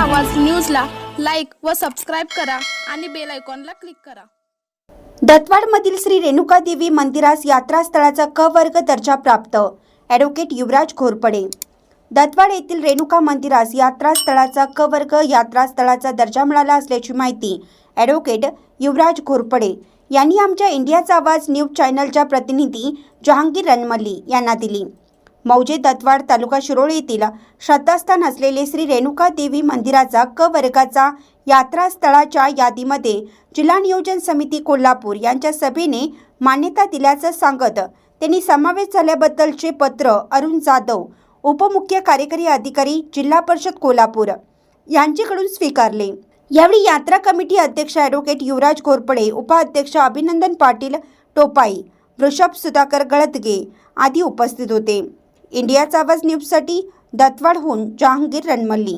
आवाज न्यूजला लाइक व सबस्क्राईब करा आणि बेल आयकॉनला क्लिक करा. दत्तवाडमधील श्री रेणुका देवी मंदिरास यात्रास्थळाचा क वर्ग दर्जा प्राप्त. ॲडव्होकेट युवराज घोरपडे. दत्तवाड येथील रेणुका मंदिरास यात्रास्थळाचा क वर्ग यात्रास्थळाचा दर्जा मिळाला असल्याची माहिती ॲडव्होकेट युवराज घोरपडे यांनी आमच्या इंडियाचा आवाज न्यूज चॅनलच्या प्रतिनिधी जहांगीर रणमल्ली यांना दिली. मौजे दत्वाड तालुका शिरोळ येथील श्रद्धास्थान असलेले श्री रेणुका देवी मंदिराचा क वर्गाचा यात्रास्थळाच्या यादीमध्ये जिल्हा नियोजन समिती कोल्हापूर यांच्या सभेने मान्यता दिल्याचं सांगत त्यांनी समावेश झाल्याबद्दलचे पत्र अरुण जाधव उपमुख्य कार्यकारी अधिकारी जिल्हा परिषद कोल्हापूर यांच्याकडून स्वीकारले. यावेळी यात्रा कमिटी अध्यक्ष ॲडव्होकेट युवराज घोरपडे उपाध्यक्ष अभिनंदन पाटील टोपाई वृषभ सुधाकर गळतगे आदी उपस्थित होते. इंडियाचा आवाज न्यूजसाठी दत्तवाडहून जहांगीर रणमल्ली.